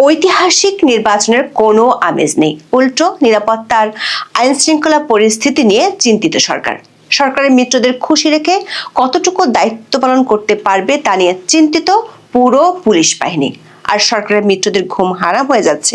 ঐতিহাসিক নির্বাচনের কোনো আমেজ নেই। উল্টো নিরাপত্তার আইনশৃঙ্খলা পরিস্থিতি নিয়ে চিন্তিত সরকার। সরকারের মিত্রদের খুশি রেখে কতটুকু দায়িত্ব পালন করতে পারবে তা নিয়ে চিন্তিত পুরো পুলিশ বাহিনী। আর সরকারের মিত্রদের ঘুম হারাম হয়ে যাচ্ছে,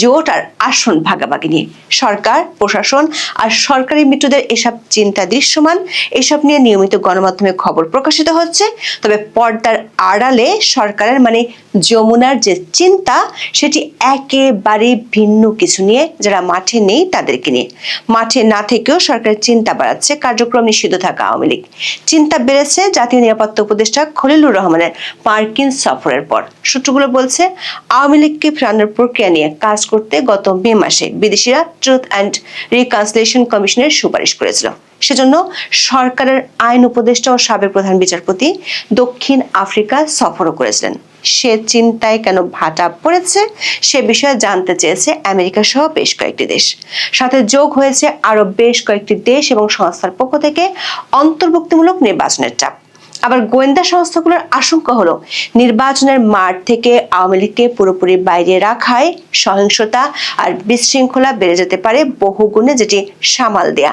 জোট আর আসন ভাগাভাগি নিয়ে। সরকার, প্রশাসন আর সরকারি মিত্রদের এসব চিন্তা দৃশ্যমান, এসব নিয়ে নিয়মিত গণমাধ্যমে খবর প্রকাশিত হচ্ছে। তবে পর্দার আড়ালে সরকারের মানে যমুনার যে চিন্তা, সেটি একেবারে ভিন্ন কিছু নিয়ে যারা মাঠে নেই তাদেরকে নিয়ে। মাঠে না থেকেও সরকারের চিন্তা বাড়াচ্ছে কার্যক্রম নিষিদ্ধ থাকা আওয়ামী লীগ। চিন্তা বেড়েছে জাতীয় নিরাপত্তা উপদেষ্টা খলিলুর রহমানের পার্কিন সফরের পর। সূত্রগুলো বলছে আওয়ামী লীগকে ফেরানোর প্রক্রিয়া নিয়ে কাজ করতে গত মে মাসে বিদেশিরা ট্রুথ অ্যান্ড রিকনসিলেশন কমিশনের সুপারিশ করেছিল। সেজন্য সরকারের আইন উপদেষ্টা ও সাবেক প্রধান বিচারপতি দক্ষিণ আফ্রিকা সফরও করেছিলেন। সে চিন্তায় কেন ভাটা পড়েছে সে বিষয়ে জানতে চেয়েছে আমেরিকা সহ বেশ কয়েকটি দেশ। সাথে যোগ হয়েছে আরও বেশ কয়েকটি দেশ এবং সংস্থার পক্ষ থেকে অন্তর্ভুক্তিমূলক নির্বাচনের চাপ। আবার গোয়েন্দা সংস্থাগুলোর আশঙ্কা হলো, নির্বাচনের মাঠ থেকে আওয়ামী লীগকে পুরোপুরি বাইরে রাখায় সহিংসতা আর বিশৃঙ্খলা বেড়ে যেতে পারে বহুগুণে যেটি সামাল দেয়া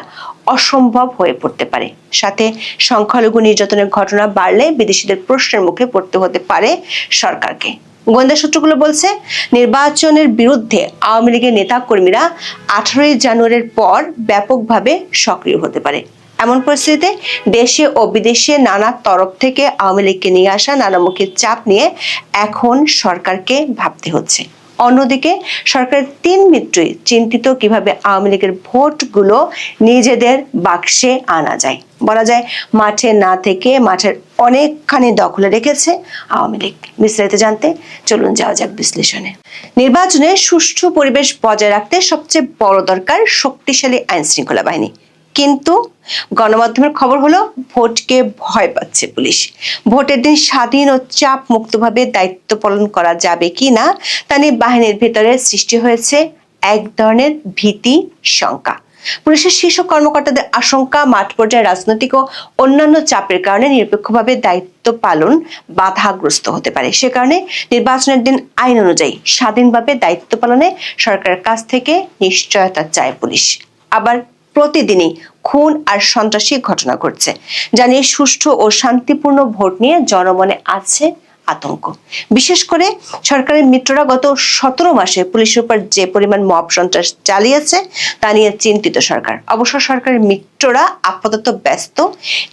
অসম্ভব হয়ে পড়তে পারে। সাথে সংখ্যালঘু নির্যাতনের ঘটনা বাড়লে বিদেশিদের প্রশ্নের মুখে পড়তে হতে পারে সরকারকে। গোয়েন্দা সূত্রগুলো বলছে, নির্বাচনের বিরুদ্ধে আওয়ামী লীগের নেতা কর্মীরা আঠারোই জানুয়ারির পর ব্যাপকভাবে সক্রিয় হতে পারে। এমন পরিস্থিতিতে দেশে ও বিদেশে নানা তরফ থেকে আওয়ামী লীগকে নিয়ে আসা নানামুখী চাপ নিয়ে এখন সরকারকে ভাবতে হচ্ছে। অন্যদিকে সরকারের তিন মিত্রই চিন্তিত কীভাবে আওয়ামী লীগের ভোটগুলো নিজেদের বাক্সে আনা যায়। বলা যায়, মাঠে না থেকে মাঠের অনেকখানি দখলে রেখেছে আওয়ামী লীগ। বিস্তারিত জানতে চলুন যাওয়া যাক বিশ্লেষণে। নির্বাচনে সুষ্ঠু পরিবেশ বজায় রাখতে সবচেয়ে বড় দরকার শক্তিশালী আইন শৃঙ্খলা বাহিনী। কিন্তু গণমাধ্যমের খবর হলো, ভোটকে ভয় পাচ্ছে পুলিশ। ভোটের দিন স্বাধীন ও চাপ মুক্তভাবে দায়িত্ব পালন করা যাবে কি না, তা নিয়ে বাহিনীর ভেতরে সৃষ্টি হয়েছে এক ধরনের ভীতি শঙ্কা। পুলিশের শীর্ষ কর্মকর্তাদের আশঙ্কা, মাঠ পর্যায়ে রাজনৈতিক ও অন্যান্য চাপের কারণে নিরপেক্ষভাবে দায়িত্ব পালন বাধাগ্রস্ত হতে পারে। সে কারণে নির্বাচনের দিন আইন অনুযায়ী স্বাধীনভাবে দায়িত্ব পালনে সরকারের কাছ থেকে নিশ্চয়তা চায় পুলিশ। আবার প্রতিদিনই খুন আর সন্ত্রাসী ঘটনা ঘটছে জানিয়ে সুষ্ঠু ও শান্তিপূর্ণ ভোট নিয়ে জনমনে আছে আতঙ্ক। বিশেষ করে সরকারের মিত্ররা গত সতেরো মাসে পুলিশের উপর যে পরিমাণ মব সন্ত্রাস চালিয়েছে, তা নিয়ে চিন্তিত সরকার। অবশ্য সরকারের মিত্ররা আপাতত ব্যস্ত,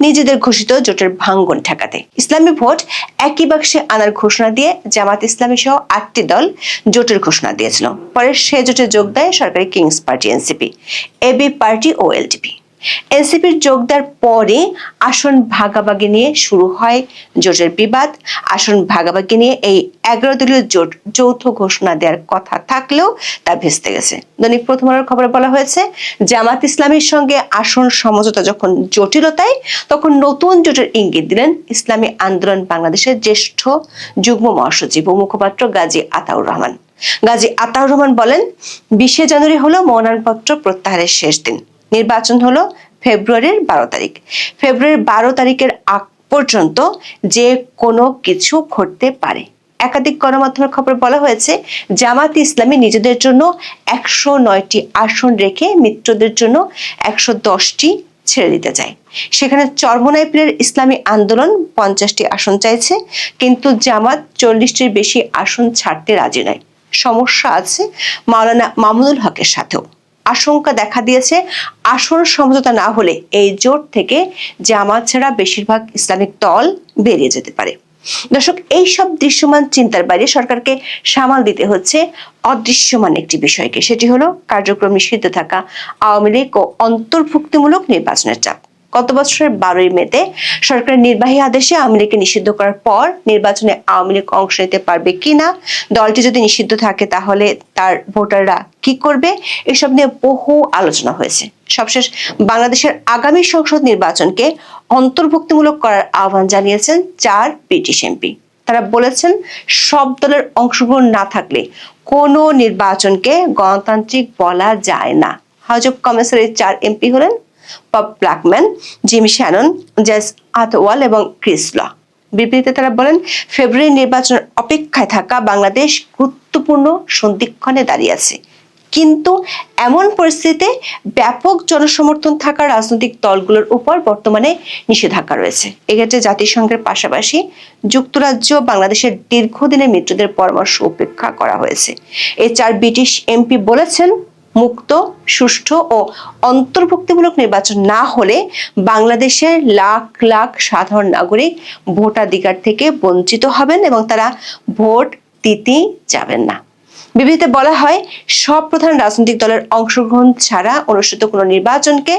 নিজেদের ঘোষিত জোটের ভাঙ্গন ঠেকাতে। ইসলামী ভোট একই বাক্সে আনার ঘোষণা দিয়ে জামাত ইসলামী সহ আটটি দল জোটের ঘোষণা দিয়েছিল। পরে সে জোটে যোগ দেয় সরকারি kings party, NCP, AB party ও এলডিপি। এনসিপির যোগ দেওয়ার পরে আসন ভাগাভাগি নিয়ে শুরু হয় জোটের বিবাদ। আসন ভাগাভাগি নিয়ে এই এগারো দলীয় জোট যৌথ ঘোষণা দেওয়ার কথা থাকলেও তা ভেস্তে গেছে। দৈনিক প্রথম আলোর খবরে বলা হয়েছে, জামাত ইসলামীর সঙ্গে আসন সমঝোতা যখন জটিলতায়, তখন নতুন জোটের ইঙ্গিত দিলেন ইসলামী আন্দোলন বাংলাদেশের জ্যেষ্ঠ যুগ্ম মহাসচিব ও মুখপাত্র গাজী আতাউর রহমান। গাজী আতাউর রহমান বলেন, বিশে জানুয়ারি হলো মনোনয়নপত্র প্রত্যাহারের শেষ দিন। নির্বাচন হলো ফেব্রুয়ারির বারো তারিখ। ফেব্রুয়ারির বারো তারিখের আগ পর্যন্ত যে কোনো কিছু ঘটতে পারে। একাধিক গণমাধ্যমের খবর বলা হয়েছে জামাত ইসলামী নিজেদের জন্য একশো নয়টি আসন রেখে মিত্রদের জন্য একশো দশটি ছেড়ে দিতে চায়। সেখানে চর্মনাইপিলের ইসলামী আন্দোলন পঞ্চাশটি আসন চাইছে, কিন্তু জামাত চল্লিশটির বেশি আসন ছাড়তে রাজি নয়। সমস্যা আছে মাওলানা মামুনুল হকের সাথেও। আশঙ্কা দেখা দিয়েছে। আসন সমঝোতা না হলে এই জোট থেকে জামাত ছাড়া বেশিরভাগ ইসলামিক দল বেরিয়ে যেতে পারে। দর্শক এই সব দৃশ্যমান চিন্তার বাইরে সরকারকে সামাল দিতে হচ্ছে অদৃশ্যমান একটি বিষয়কে। সেটি হলো কার্যক্রম নিষিদ্ধ থাকা আওয়ামী লীগ ও অন্তর্ভুক্তিমূলক নির্বাচনের চাপ। গত বছরের বারোই মেতে সরকারের নির্বাহী আদেশে আওয়ামী লীগকে নিষিদ্ধ করার পর নির্বাচনে আওয়ামী লীগ অংশ নিতে পারবে কিনা, দলটি যদি নিষিদ্ধ থাকে তাহলে তার ভোটাররা কি করবে, এসব নিয়ে বহু আলোচনা হয়েছে। সবশেষ বাংলাদেশের আগামী সংসদ নির্বাচনকে অন্তর্ভুক্তিমূলক করার আহ্বান জানিয়েছেন চার ব্রিটিশ এমপি। তারা বলেছেন, সব দলের অংশগ্রহণ না থাকলে কোনো নির্বাচনকে গণতান্ত্রিক বলা যায় না। হাউস কমার্সের চার এমপি হলেন Bob Blackman Jim Shannon, Jas Athwal এবং ক্রিস ল। বিবৃতিতে তারা বলেন, ফেব্রুয়ারি নির্বাচনের অপেক্ষায় থাকা বাংলাদেশ গুরুত্বপূর্ণ সন্ধিক্ষণে দাঁড়িয়ে আছে। কিন্তু এমন পরিস্থিতিতে ব্যাপক জনসমর্থন থাকা রাজনৈতিক দলগুলোর উপর বর্তমানে নিষেধাজ্ঞা রয়েছে। এক্ষেত্রে জাতিসংঘের পাশাপাশি যুক্তরাজ্য বাংলাদেশের দীর্ঘদিনের মৃত্যুদের পরামর্শ উপেক্ষা করা হয়েছে। এ চার ব্রিটিশ এমপি বলেছেন মুক্ত, সুষ্ঠু ও অন্তর্ভুক্তিমূলক নির্বাচন না হলে বাংলাদেশের লাখ লাখ সাধারণ নাগরিক ভোটাধিকার থেকে বঞ্চিত হবেন এবং তারা ভোট দিতেই যাবেন না। বিবৃতিতে বলা হয়, সব প্রধান রাজনৈতিক দলের অংশগ্রহণ ছাড়া অনুষ্ঠিত কোনো নির্বাচনকে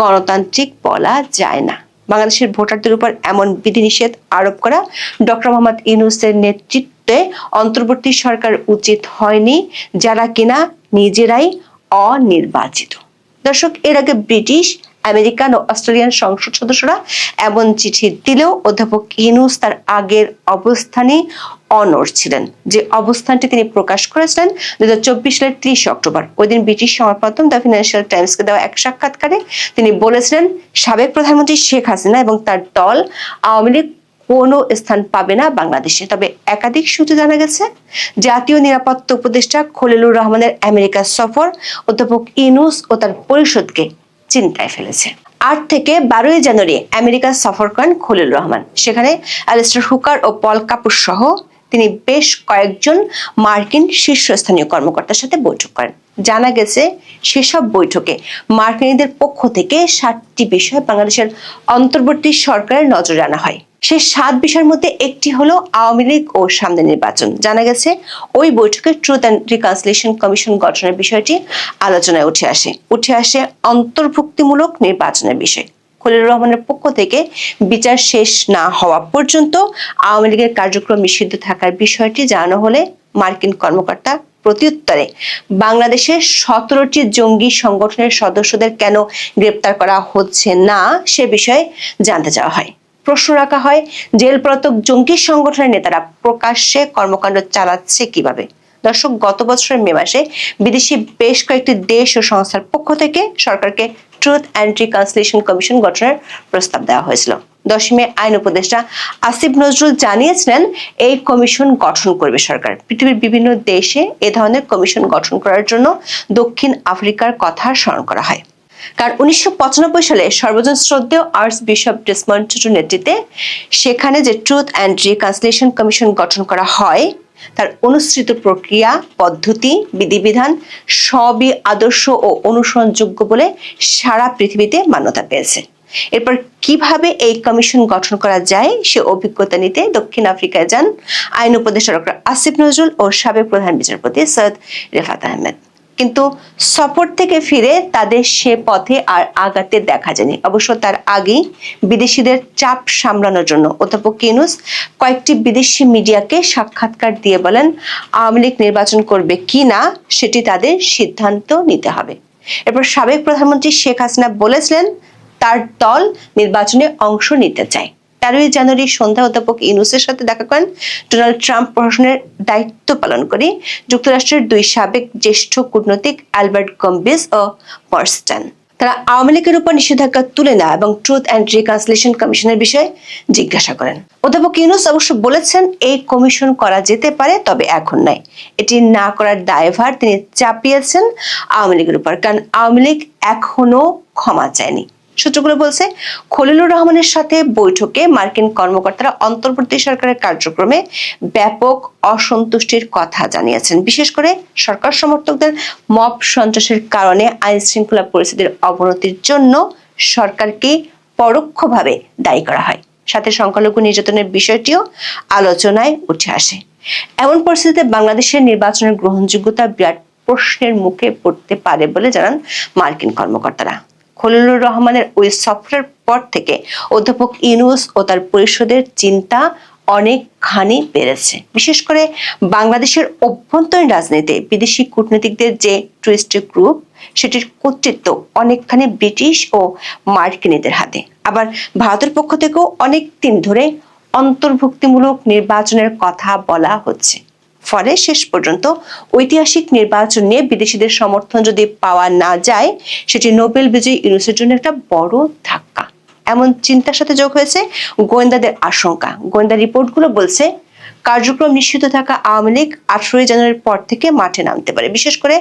গণতান্ত্রিক বলা যায় না। বাংলাদেশের ভোটারদের উপর এমন বিধিনিষেধ আরোপ করা ডক্টর মোহাম্মদ ইউনুসের নেতৃত্বে অন্তর্বর্তী সরকার উচিত হয়নি, যারা কিনা নিজেরাই অনির্বাচিত। দর্শক, এর আগে ব্রিটিশ, আমেরিকান ও অস্ট্রেলিয়ান সংসদ সদস্যরা এমন চিঠি দিলেও অধ্যাপক ইনুস তার আগের অবস্থানে অনড় ছিলেন, যে অবস্থানটি তিনি প্রকাশ করেছিলেন দু হাজার চব্বিশ সালের ত্রিশ অক্টোবর। ওই দিন ব্রিটিশ সংবাদ দ্য ফিনান্সিয়াল টাইমসকে দেওয়া এক সাক্ষাৎকারে তিনি বলেছিলেন, সাবেক প্রধানমন্ত্রী শেখ হাসিনা এবং তার দল আওয়ামী লীগ কোনো স্থান পাবে না বাংলাদেশে। তবে একাধিক সূত্রে জানা গেছে, জাতীয় নিরাপত্তা উপদেষ্টা খলিলুর রহমানের আমেরিকা সফর অধ্যাপক ইনুস ও তার পরিষদকে চিন্তায় ফেলেছে। আট থেকে বারোই জানুয়ারি আমেরিকা সফর করেন খলিল রহমান। সেখানে অ্যালিস্টার হুকার ও পল কাপুর সহ তিনি বেশ কয়েকজন মার্কিন শীর্ষস্থানীয় কর্মকর্তার সাথে বৈঠক করেন। জানা গেছে, সেসব বৈঠকে মার্কিনীদের পক্ষ থেকে ষাটটি বিষয় বাংলাদেশের অন্তর্বর্তী সরকারের নজরে আনা হয়। সে সাত বিষয়ের মধ্যে একটি হলো আওয়ামী লীগ ও সামনে নির্বাচন। জানা গেছে, ওই বৈঠকে ট্রুথ অ্যান্ড রিকনসিলেশন কমিশন গঠনের বিষয়টি আলোচনায় উঠে আসে। উঠে আসে অন্তর্ভুক্তিমূলক নির্বাচনের বিষয়। খলিল রহমানের পক্ষ থেকে বিচার শেষ না হওয়া পর্যন্ত আওয়ামী লীগের কার্যক্রম নিষিদ্ধ থাকার বিষয়টি জানানো হলে মার্কিন কর্মকর্তা প্রত্যুত্তরে বাংলাদেশের সতেরোটি জঙ্গি সংগঠনের সদস্যদের কেন গ্রেপ্তার করা হচ্ছে না সে বিষয়ে জানতে চাওয়া হয়। প্রশ্ন রাখা হয় জেলপ্রতক জঙ্গি সংগঠনের নেতারা প্রকাশ্যে কর্মকাণ্ড চালাচ্ছে কীভাবে? দর্শক, গত বছরের মে মাসে বিদেশি বেশ কয়েকটি দেশ ও সংস্থার পক্ষ থেকে সরকারকে ট্রুথ অ্যান্ড রিকনসিলেশন কমিশন গঠনের প্রস্তাব দেওয়া হয়েছিল। দশমে আইন উপদেষ্টা আসিফ নজরুল জানিয়েছিলেন, এই কমিশন গঠন করবে সরকার। পৃথিবীর বিভিন্ন দেশে এ ধরনের কমিশন গঠন করার জন্য দক্ষিণ আফ্রিকার কথা স্মরণ করা হয়। কারণ উনিশশো পঁচানব্বই সালে সর্বজন শ্রদ্ধেয় আর্টস বিশপ ডেসমন্ড নেতৃত্বে সেখানে যে ট্রুথ অ্যান্ড রিকনসিলেশন কমিশন গঠন করা হয়, তার অনুসৃত প্রক্রিয়া, পদ্ধতি, বিধিবিধান সবই আদর্শ ও অনুসরণযোগ্য বলে সারা পৃথিবীতে মান্যতা পেয়েছে। এরপর কীভাবে এই কমিশন গঠন করা যায় সে অভিজ্ঞতা নিতে দক্ষিণ আফ্রিকায় যান আইন উপদেষ্টা ডক্টর আসিফ নজরুল ও সাবেক প্রধান বিচারপতি সৈয়দ রেফাত আহমেদ। কিন্তু সফর থেকে ফিরে তাদের সে পথে আর আগাতে দেখা যায়নি। অবশ্য তার আগেই বিদেশিদের চাপ সামলানোর জন্য অধ্যাপক কিনুস কয়েকটি বিদেশি মিডিয়াকে সাক্ষাৎকার দিয়ে বলেন, আওয়ামী লীগ নির্বাচন করবে কি না, সেটি তাদের সিদ্ধান্ত নিতে হবে। এরপর সাবেক প্রধানমন্ত্রী শেখ হাসিনা বলেছিলেন, তার দল নির্বাচনে অংশ নিতে চায়। তেরোই জানুয়ারি সন্ধ্যা অধ্যাপক ইনুসের সাথে দেখা করেন। ডোনাল্ড ট্রাম্প প্রশাসনের দায়িত্ব পালন করে। যুক্তরাষ্ট্রের দুই সাবেক জ্যেষ্ঠ কূটনৈতিক অ্যালবার্ট গম্বিস ও পার্সটন তারা আওয়ামী লীগের উপর নিষেধাজ্ঞা তুলে নেওয়া এবং ট্রুথ অ্যান্ড রিকনসিলেশন কমিশনের বিষয়ে জিজ্ঞাসা করেন। অধ্যাপক ইউনুস অবশ্য বলেছেন, এই কমিশন করা যেতে পারে, তবে এখন নয়। এটি না করার দায়ভার তিনি চাপিয়েছেন আওয়ামী লীগের উপর, কারণ আওয়ামী লীগ এখনও ক্ষমা চায়নি। সূত্রগুলো বলছে, খলিলুর রহমানের সাথে বৈঠকে মার্কিন কর্মকর্তারা অন্তর্বর্তী সরকারের কার্যক্রমে ব্যাপক অসন্তুষ্টির কথা জানিয়েছেন। বিশেষ করে সরকার সমর্থকদের মব সন্ত্রাসের কারণে আইন শৃঙ্খলা পরিস্থিতির অবনতির জন্য সরকারকে পরোক্ষভাবে দায়ী করা হয়। সাথে সংখ্যালঘু নির্যাতনের বিষয়টিও আলোচনায় উঠে আসে। এমন পরিস্থিতিতে বাংলাদেশের নির্বাচনের গ্রহণযোগ্যতা বিরাট প্রশ্নের মুখে পড়তে পারে বলে জানান মার্কিন কর্মকর্তারা। খলিলুর রহমানের ওই সফরের পর থেকে অধ্যাপক ইউনুস ও তার পরিষদের চিন্তা অনেকখানি বেড়েছে। বিশেষ করে বাংলাদেশের অভ্যন্তরীণ রাজনীতিতে বিদেশি কূটনীতিকদের যে টুরিস্ট গ্রুপ, সেটির কর্তৃত্ব অনেকখানি ব্রিটিশ ও মার্কিনীদের হাতে। আবার ভারতের পক্ষ থেকেও অনেক দিন ধরে অন্তর্ভুক্তিমূলক নির্বাচনের কথা বলা হচ্ছে। ফলে শেষ পর্যন্ত ঐতিহাসিক নির্বাচন নিয়ে বিদেশিদের সমর্থন যদি পাওয়া না যায়, সেটি নোবেল বিজয়ী ইউনুসের জন্য একটা বড় ধাক্কা। এমন চিন্তার সাথে যোগ হয়েছে গোয়েন্দাদের আশঙ্কা। গোয়েন্দা রিপোর্টগুলো বলছে, কার্যক্রম নিশ্চিত থাকা আওয়ামী লীগ আঠারোই জানুয়ারির পর থেকে মাঠে নামতে পারে। বিশেষ করে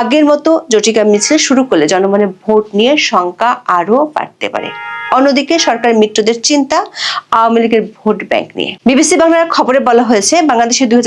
আগের মতো জটিকা মিছিল শুরু করলে জনমনে ভোট নিয়ে শঙ্কা আরও বাড়তে পারে। অন্যদিকে সরকারের মিত্রদের চিন্তা, আওয়ামী লীগের ভোট ব্যাংক নিয়ে। বিবিসি বাংলার খবরে বলা হয়েছে বাংলাদেশের দুই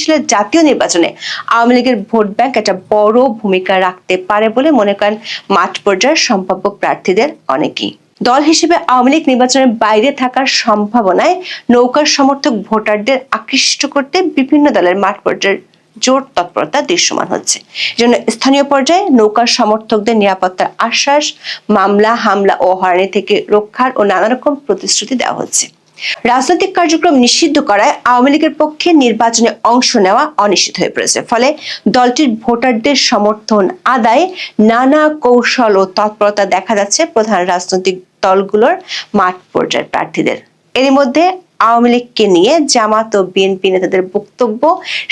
সালের জাতীয় নির্বাচনে আওয়ামী লীগের ভোট ব্যাংক একটা বড় ভূমিকা রাখতে পারে বলে মনে করেন মাঠ পর্যায়ের সম্ভাব্য প্রার্থীদের অনেকেই। দল হিসেবে আওয়ামী লীগ নির্বাচনের বাইরে থাকার সম্ভাবনায় নৌকার সমর্থক ভোটারদের আকৃষ্ট করতে বিভিন্ন দলের মাঠ পর্যায়ের জোর তৎপরতা দৃশ্যমান হচ্ছে। জন্য স্থানীয় পর্যায়ে নৌকার সমর্থকদের নিরাপত্তার আশ্বাস, মামলা, হামলা ও হয়রানি থেকে রক্ষার ও নানা রকম প্রতিশ্রুতি দেওয়া হচ্ছে। রাজনৈতিক কার্যক্রম নিষিদ্ধ করায় আওয়ামী লীগের পক্ষে নির্বাচনে অংশ নেওয়া অনিশ্চিত হয়ে পড়েছে। ফলে দলটির ভোটারদের সমর্থন আদায়ে নানা কৌশল ও তৎপরতা দেখা যাচ্ছে প্রধান রাজনৈতিক দলগুলোর মাঠ পর্যায়ের প্রার্থীদের। এরই মধ্যে আওয়ামী লীগকে নিয়ে জামাত ও বিএনপি নেতাদের বক্তব্য,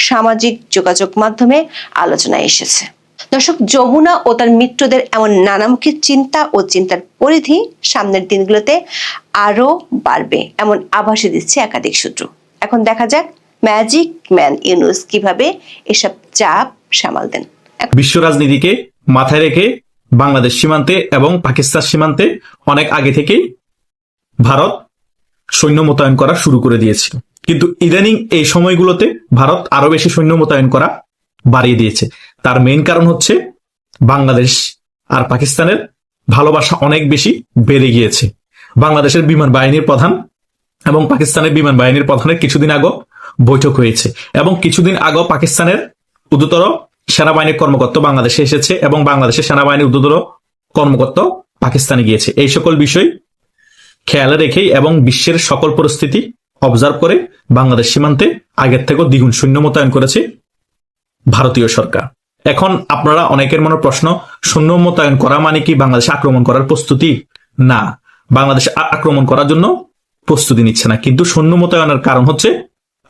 সামাজিক যোগাযোগ মাধ্যমে আলোচনায় এসেছে। দর্শক, যমুনা ও তার মিত্রদের এমন নানামুখী চিন্তা ও চিন্তার পরিধি সামনের দিনগুলোতে আরও বাড়বে এমন আভাসই দিচ্ছে একাধিক সূত্র। এখন দেখা যাক ম্যাজিক ম্যান ইউনুস কীভাবে এসব চাপ সামাল দেন। বিশ্ব রাজনীতিকে মাথায় রেখে বাংলাদেশ সীমান্তে এবং পাকিস্তান সীমান্তে অনেক আগে থেকেই ভারত সৈন্য মোতায়েন করা শুরু করে দিয়েছিল। কিন্তু ইদানিং এই সময়গুলোতে ভারত আরও বেশি সৈন্য মোতায়েন করা বাড়িয়ে দিয়েছে। তার মেইন কারণ হচ্ছে বাংলাদেশ আর পাকিস্তানের ভালোবাসা অনেক বেশি বেড়ে গিয়েছে। বাংলাদেশের বিমান বাহিনীর প্রধান এবং পাকিস্তানের বিমান বাহিনীর প্রধানের কিছুদিন আগে বৈঠক হয়েছে এবং কিছুদিন আগে পাকিস্তানের উচ্চতর সেনাবাহিনীর কর্মকর্তা বাংলাদেশে এসেছে এবং বাংলাদেশের সেনাবাহিনীর উচ্চতর কর্মকর্তা পাকিস্তানে গিয়েছে। এই সকল বিষয় খেয়ালে রেখেই এবং বিশ্বের সকল পরিস্থিতি অবজার্ভ করে বাংলাদেশ সীমান্তে আগের থেকেও দ্বিগুণ সৈন্য মোতায়েন করেছে ভারতীয় সরকার। এখন আপনারা অনেকের মনে প্রশ্ন সৈন্য মোতায়েন করা মানে কি বাংলাদেশে আক্রমণ করার প্রস্তুতি? না, বাংলাদেশে আক্রমণ করার জন্য প্রস্তুতি নিচ্ছে না। কিন্তু সৈন্য মোতায়েনের কারণ হচ্ছে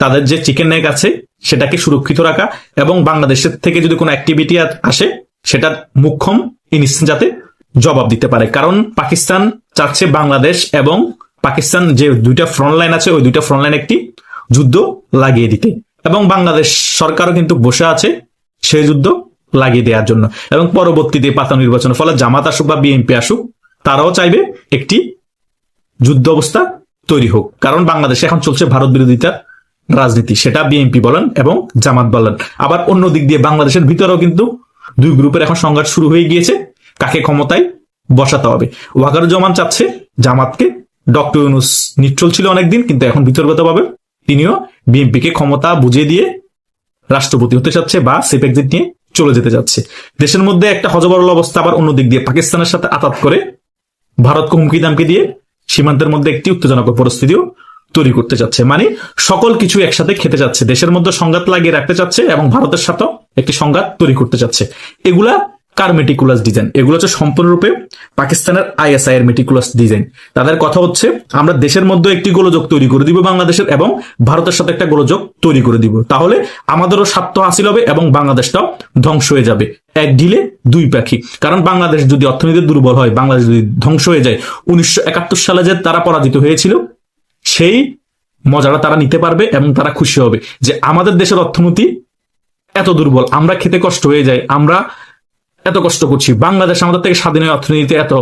তাদের যে চিকেন নেক আছে, সেটাকে সুরক্ষিত রাখা এবং বাংলাদেশের থেকে যদি কোনো অ্যাক্টিভিটি আসে সেটা মুখ্যম ইনস্ট্যান্ট যাতে জবাব দিতে পারে। কারণ পাকিস্তান চাচ্ছে বাংলাদেশ এবং পাকিস্তান যে দুইটা ফ্রন্ট লাইন আছে, ওই দুইটা ফ্রন্ট লাইন একটি যুদ্ধ লাগিয়ে দিতে। এবং বাংলাদেশ সরকারও কিন্তু বসে আছে সেই যুদ্ধ লাগিয়ে দেওয়ার জন্য। এবং পরবর্তীতে পাতা নির্বাচনের ফলে জামাত আসুক বা বিএনপি আসুক, তারাও চাইবে একটি যুদ্ধ অবস্থা তৈরি হোক। কারণ বাংলাদেশে এখন চলছে ভারত বিরোধিতার রাজনীতি, সেটা বিএনপি বলেন এবং জামাত বলেন। আবার অন্য দিক দিয়ে বাংলাদেশের ভিতরেও কিন্তু দুই গ্রুপের এখন সংঘাত শুরু হয়ে গিয়েছে। কাকে ক্ষমতায়? বসাতে হবে। ওয়াকারুজ্জামান চাচ্ছে জামাতকে। ডক্টর ইউনুস নিট্রল ছিল অনেকদিন, কিন্তু এখন বিতর্কতভাবে তিনিও বিএনপিকে ক্ষমতা বুঝিয়ে দিয়ে রাষ্ট্রপতি হতে চাচ্ছে বা সেফ এক্সিট নিয়ে চলে যেতে যাচ্ছে দেশের মধ্যে একটা হজবরল অবস্থা আবার অন্য দিক দিয়ে পাকিস্তানের সাথে আতাত করে ভারতকে হুমকি দামকি দিয়ে সীমান্তের মধ্যে একটি উত্তেজনক পরিস্থিতিও তৈরি করতে চাচ্ছে। মানে সকল কিছু একসাথে খেতে চাচ্ছে। দেশের মধ্যে সংঘাত লাগিয়ে রাখতে চাচ্ছে এবং ভারতের সাথেও একটি সংঘাত তৈরি করতে চাচ্ছে। এগুলা কার মেটিকুলাস ডিজাইন এগুলো হচ্ছে সম্পূর্ণরূপে পাকিস্তানের আইএসআই এর মেটিকুলাস ডিজাইন তাদের কথা হচ্ছে, আমরা দেশের মধ্যে একটি গোলযোগ তৈরি করে দিব বাংলাদেশের এবং ভারতের সাথে একটা গোলযোগ তৈরি করে দিব। তাহলে আমাদেরও স্বার্থ হাসিল হবে এবং বাংলাদেশটাও ধ্বংস হয়ে যাবে। এক ঢিলে, দুই পাখি। কারণ বাংলাদেশ যদি অর্থনীতি দুর্বল হয়, বাংলাদেশ যদি ধ্বংস হয়ে যায়, উনিশশো একাত্তর সালে যে তারা পরাজিত হয়েছিল, সেই মজাটা তারা নিতে পারবে এবং তারা খুশি হবে যে আমাদের দেশের অর্থনীতি এত দুর্বল। আমরা খেতে কষ্ট হয়ে যায় আমরা এত কষ্ট করছি। বাংলাদেশ আমাদের থেকে স্বাধীন অর্থনীতিতে এত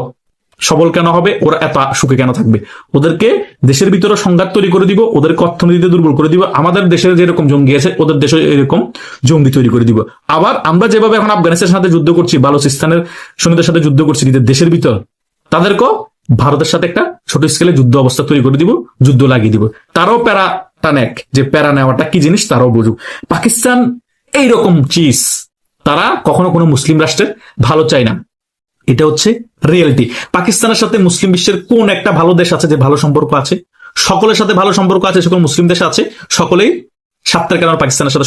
সবল কেন হবে? ওরা এত সুখে কেন থাকবে? ওদেরকে দেশের ভিতরে সংঘাত তৈরি করে দিব, ওদেরকে অর্থনীতিতে দুর্বল করে দিব। আমাদের দেশের যেরকম জঙ্গি আছে, ওদের দেশে এরকম জঙ্গি তৈরি করে দিব। আবার আমরা যেভাবে এখন আফগানিস্তানের সাথে যুদ্ধ করছি, বালুচিস্তানের সৈন্যদের সাথে যুদ্ধ করছি, নিজের দেশের ভিতর, তাদেরকেও ভারতের সাথে একটা ছোট স্কেলে যুদ্ধ অবস্থা তৈরি করে দিব, যুদ্ধ লাগিয়ে দিব। তারাও প্যারা টানেক, যে প্যারা নেওয়াটা কি জিনিস তারাও বুঝুক। পাকিস্তান এইরকম চিজ তারা কখনো কোনো মুসলিম রাষ্ট্রের ভালো চায় না। এটা হচ্ছে রিয়েলিটি পাকিস্তানের সাথে মুসলিম বিশ্বের কোন একটা ভালো দেশ আছে যে ভালো সম্পর্ক আছে? সকলের সাথে ভালো সম্পর্ক আছে, সকল মুসলিম দেশ আছে, সকলেই স্বার্থের কারণে পাকিস্তানের সাথে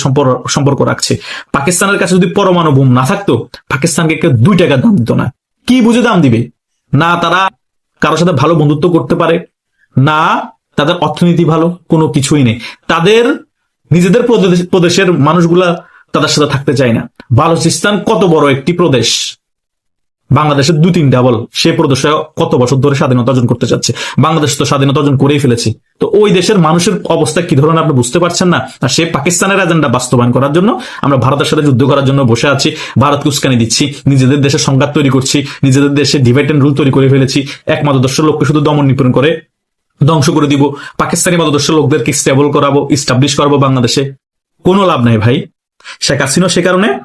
সম্পর্ক রাখছে। পাকিস্তানের কাছে যদি পরমাণু বোম না থাকতো, পাকিস্তানকে কেউ দুই টাকার দাম দিত না। কি বুঝে দাম দিবে? না তারা কারোর সাথে ভালো বন্ধুত্ব করতে পারে, না তাদের অর্থনীতি ভালো, কোনো কিছুই নেই। তাদের নিজেদের প্রদেশ- প্রদেশের মানুষগুলা তাদের সাথে থাকতে চায় না। বালুচিস্তান কত বড় একটি প্রদেশ? বাংলাদেশের দু তিন ডাবল সে প্রদেশে কত বছর ধরে স্বাধীনতা অর্জন করতে চাচ্ছে? বাংলাদেশ তো স্বাধীনতা অর্জন করেই ফেলেছে। তো ওই দেশের মানুষের অবস্থা কি ধরনের আপনি বুঝতে পারছেন না? আর সে পাকিস্তানের এজেন্ডা বাস্তবায়ন করার জন্য আমরা ভারতের সাথে যুদ্ধ করার জন্য বসে আছি। ভারতকে উস্কানি দিচ্ছি। নিজেদের দেশে সংঘাত তৈরি করছি। নিজেদের দেশে ডিভাইড রুল তৈরি করে ফেলেছি। এক মতদর্শ লোককে শুধু দমন নিপীড়ন করে ধ্বংস করে দিব। পাকিস্তানি মতদর্শ লোকদেরকে স্টেবল করাবো ইস্টাবলিশ করাবো বাংলাদেশে। কোনো লাভ নাই ভাই। শেখ হাসিনা সে কারণে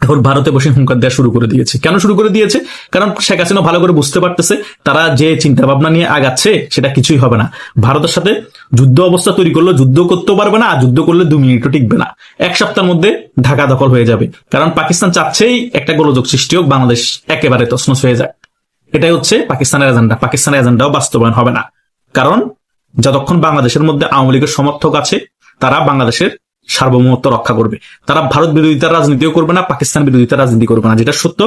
এখন ভারতে বসে হুঙ্কার দেওয়া শুরু করে দিয়েছে। কেন শুরু করে দিয়েছে? কারণ শেখ হাসিনা ভালো করে বুঝতে পারতেছে, তারা যে চিন্তা ভাবনা নিয়ে আগাচ্ছে, সেটা কিছুই হবে না। ভারতের সাথে যুদ্ধ অবস্থা তৈরি করলে, যুদ্ধ করতেও পারবে না, আর যুদ্ধ করলে দু মিনিটও টিকবে না। এক সপ্তাহের মধ্যে ঢাকা দখল হয়ে যাবে। কারণ পাকিস্তান চাচ্ছেই একটা গোলযোগ সৃষ্টি হোক, বাংলাদেশ একেবারে তছনছ হয়ে যায় এটাই হচ্ছে পাকিস্তানের এজেন্ডা। পাকিস্তানের এজেন্ডাও বাস্তবায়ন হবে না। কারণ যতক্ষণ বাংলাদেশের মধ্যে আওয়ামী লীগের সমর্থক আছে, তারা বাংলাদেশের সার্বভৌমত্ব রক্ষা করবে। তারা ভারত বিরোধিতার রাজনীতিও করবে না, পাকিস্তান বিরোধিতার রাজনীতি করবে না। যেটা সত্য,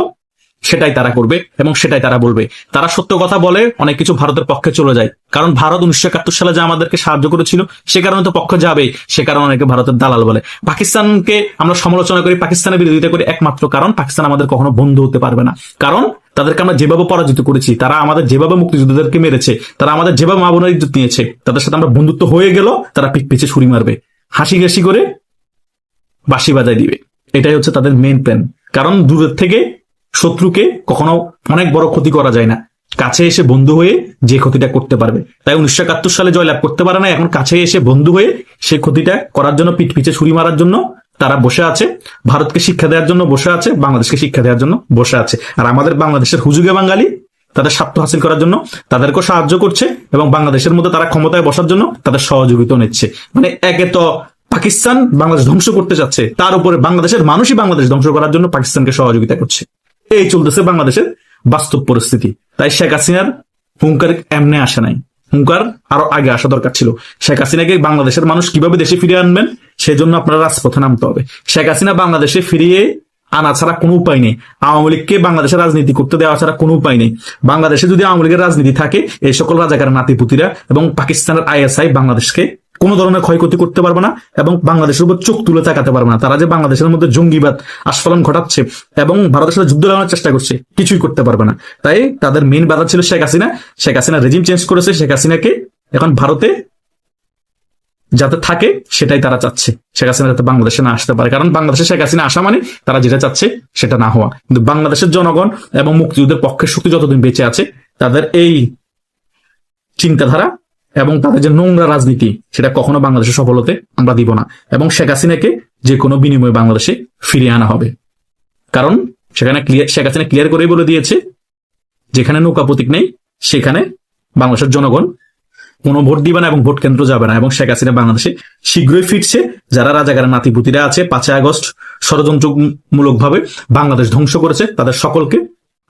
সেটাই তারা করবে এবং সেটাই তারা বলবে। তারা সত্য কথা বলে, অনেক কিছু ভারতের পক্ষে চলে যায়। কারণ ভারত উনিশশো একাত্তর সালে যে আমাদেরকে সাহায্য করেছিল, সে কারণে তো পক্ষ যাবে সে কারণে অনেকে ভারতের দালাল বলে। পাকিস্তানকে আমরা সমালোচনা করি, পাকিস্তানের বিরোধিতা করি একমাত্র কারণ পাকিস্তান আমাদের কখনো বন্ধু হতে পারবে না। কারণ তাদেরকে আমরা যেভাবে পরাজিত করেছি, তারা আমাদের যেভাবে মুক্তিযোদ্ধাদেরকে মেরেছে, তারা আমাদের যেভাবে মা বোনের ইজ্জত নিয়েছে, তাদের সাথে আমরা বন্ধুত্ব হয়ে গেল, তারা পিক পিছে ছুরি মারবে। হাসি হাসি করে বাঁশি বাজায় দিবে। এটাই হচ্ছে তাদের মেন প্ল্যান কারণ দূরের থেকে শত্রুকে কখনো অনেক বড় ক্ষতি করা যায় না। কাছে এসে বন্ধু হয়ে যে ক্ষতিটা করতে পারবে। তাই উনিশশো একাত্তর সালে জয়লাভ করতে পারে না। এখন কাছে এসে বন্ধু হয়ে সেই ক্ষতিটা করার জন্য পিঠ পিছে ছুরি মারার জন্য তারা বসে আছে। ভারতকে শিক্ষা দেওয়ার জন্য বসে আছে। বাংলাদেশকে শিক্ষা দেওয়ার জন্য বসে আছে। আর আমাদের বাংলাদেশের হুজুগে বাঙালি তাদের স্বার্থ হাসিল করার জন্য তাদেরকেও সাহায্য করছে এবং বাংলাদেশের মধ্যে তারা ক্ষমতায় বসার জন্য তাদের সহযোগিতা নিচ্ছে। মানে একে তো পাকিস্তান বাংলাদেশ ধ্বংস করতে যাচ্ছে তার উপরে বাংলাদেশের মানুষই বাংলাদেশ ধ্বংস করার জন্য পাকিস্তানকে সহযোগিতা করছে। এই চলতেছে বাংলাদেশের বাস্তব পরিস্থিতি। তাই শেখ হাসিনার হুঙ্কার এমনে আসে নাই। হুঙ্কার আরও আগে আসা দরকার ছিল। শেখ হাসিনাকে বাংলাদেশের মানুষ কীভাবে দেশে ফিরিয়ে আনবেন, সেজন্য আপনারা রাজপথে নামতে হবে। শেখ হাসিনা বাংলাদেশে ফিরিয়ে আনা ছাড়া কোনো উপায় নেই। আওয়ামী লীগকে বাংলাদেশের রাজনীতি করতে দেওয়া ছাড়া কোনো উপায় নেই। বাংলাদেশে যদি আওয়ামী লীগের রাজনীতি থাকে, এই সকল রাজাকার নাতিপুতিরা এবং পাকিস্তানের আইএসআই বাংলাদেশকে কোনো ধরনের ক্ষয়ক্ষতি করতে পারবে না এবং বাংলাদেশের উপর চোখ তুলে তাকাতে পারবে না। তারা যে বাংলাদেশের মধ্যে জঙ্গিবাদ আস্ফলন ঘটাচ্ছে এবং ভারতের সাথে যুদ্ধ লাগানোর চেষ্টা করছে, কিছুই করতে পারবে না। তাই তাদের মেন বাধা ছিল শেখ হাসিনা। শেখ হাসিনা রেজিম চেঞ্জ করেছে। শেখ হাসিনাকে এখন ভারতে যাতে থাকে, সেটাই তারা চাচ্ছে। শেখ হাসিনা যাতে বাংলাদেশে না আসতে পারে। কারণ বাংলাদেশে শেখ হাসিনা আসা মানে তারা যেটা চাচ্ছে, সেটা না হওয়া। কিন্তু বাংলাদেশের জনগণ এবং মুক্তিযুদ্ধের পক্ষের শক্তি যতদিন বেঁচে আছে, তাদের এই চিন্তাধারা এবং তাদের যে নোংরা রাজনীতি, সেটা কখনো বাংলাদেশে সফল হতে আমরা দিব না। এবং শেখ হাসিনাকে যে কোনো বিনিময়ে বাংলাদেশে ফিরিয়ে আনা হবে। কারণ সেখানে ক্লিয়ার শেখ হাসিনা ক্লিয়ার করেই বলে দিয়েছে, যেখানে নৌকা প্রতীক নেই, সেখানে বাংলাদেশের জনগণ কোনো ভোট দিবে না এবং ভোট কেন্দ্র যাবে না। এবং শেখ হাসিনা বাংলাদেশে শীঘ্রই ফিরছে। যারা রাজাগারের নাতিপুতিরা আছে, পাঁচই আগস্ট ষড়যন্ত্রমূলক ভাবে বাংলাদেশ ধ্বংস করেছে, তাদের সকলকে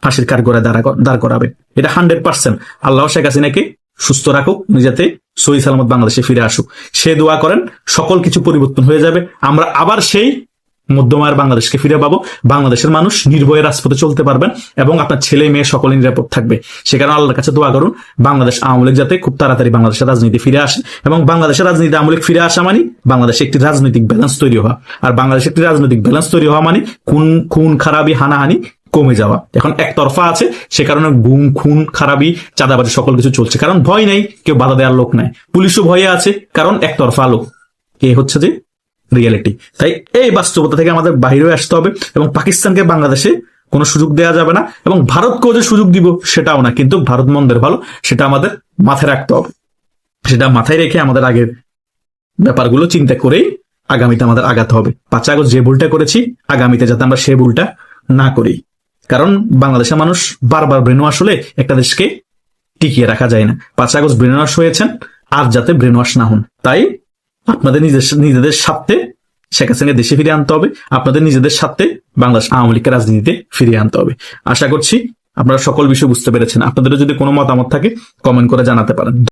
ফাঁসির কাঠগড়ায় দাঁড়া দাঁড় করাবে। এটা হান্ড্রেড পার্সেন্ট। আল্লাহ শেখ হাসিনাকে সুস্থ রাখুক উনি যাতে সহি সালামত বাংলাদেশে ফিরে আসুক। সে দোয়া করেন, সকল কিছু পরিবর্তন হয়ে যাবে। আমরা আবার সেই মধ্যমায়ের বাংলাদেশকে ফিরে পাবো। বাংলাদেশের মানুষ নির্ভয়ে রাজপথে চলতে পারবেন এবং আপনার ছেলে, মেয়ে সকলে নিরাপদ থাকবে। সে কারণে আল্লাহর কাছে দোয়া করুন, বাংলাদেশ আওয়ামী লীগ যাতে খুব তাড়াতাড়ি বাংলাদেশের রাজনীতি ফিরে আসে এবং বাংলাদেশের রাজনীতি আওয়ামী লীগ ফিরে আসা মানে বাংলাদেশে একটি রাজনৈতিক ব্যালেন্স তৈরি হওয়া। আর বাংলাদেশে একটি রাজনৈতিক ব্যালেন্স তৈরি হওয়া মানে খুন খুন, খারাপি, হানাহানি কমে যাওয়া। এখন একতরফা আছে, সে কারণে গুম, খুন, খারাপি, চাঁদাবাজি সকল কিছু চলছে। কারণ ভয় নেই, কেউ বাধা দেওয়ার লোক নাই। পুলিশও ভয়ে আছে, কারণ একতরফা লোক। এ হচ্ছে যে রিয়েলিটি তাই এই বাস্তবতা থেকে আমাদের বাইরে আসতে হবে এবং পাকিস্তানকে বাংলাদেশে কোনো সুযোগ দেওয়া যাবে না এবং ভারতকেও যে সুযোগ দিব সেটাও না, কিন্তু ভারত মন্দের ভালো, সেটা আমাদের মাথায় রাখতে হবে। সেটা মাথায় রেখে আমাদের আগের ব্যাপারগুলো চিন্তা করেই আগামীতে আমাদের আগাতে হবে। পাঁচ আগস্ট যে ভুলটা করেছি, আগামীতে যাতে আমরা সে ভুলটা না করি। কারণ বাংলাদেশের মানুষ বারবার ব্রেন ওয়াশ হলে একটা দেশকে টিকিয়ে রাখা যায় না। পাঁচ আগস্ট ব্রেন ওয়াশ হয়েছেন, আর যাতে ব্রেন ওয়াশ না হন। তাই আপনাদের নিজের নিজেদের স্বার্থে শেখ হাসিনাকে দেশে ফিরিয়ে আনতে হবে। আপনাদের নিজেদের স্বার্থে বাংলাদেশ আওয়ামী লীগকে রাজনীতিতে ফিরিয়ে আনতে হবে। আশা করছি আপনারা সকল বিষয় বুঝতে পেরেছেন। আপনাদের যদি কোনো মতামত থাকে কমেন্ট করে জানাতে পারেন।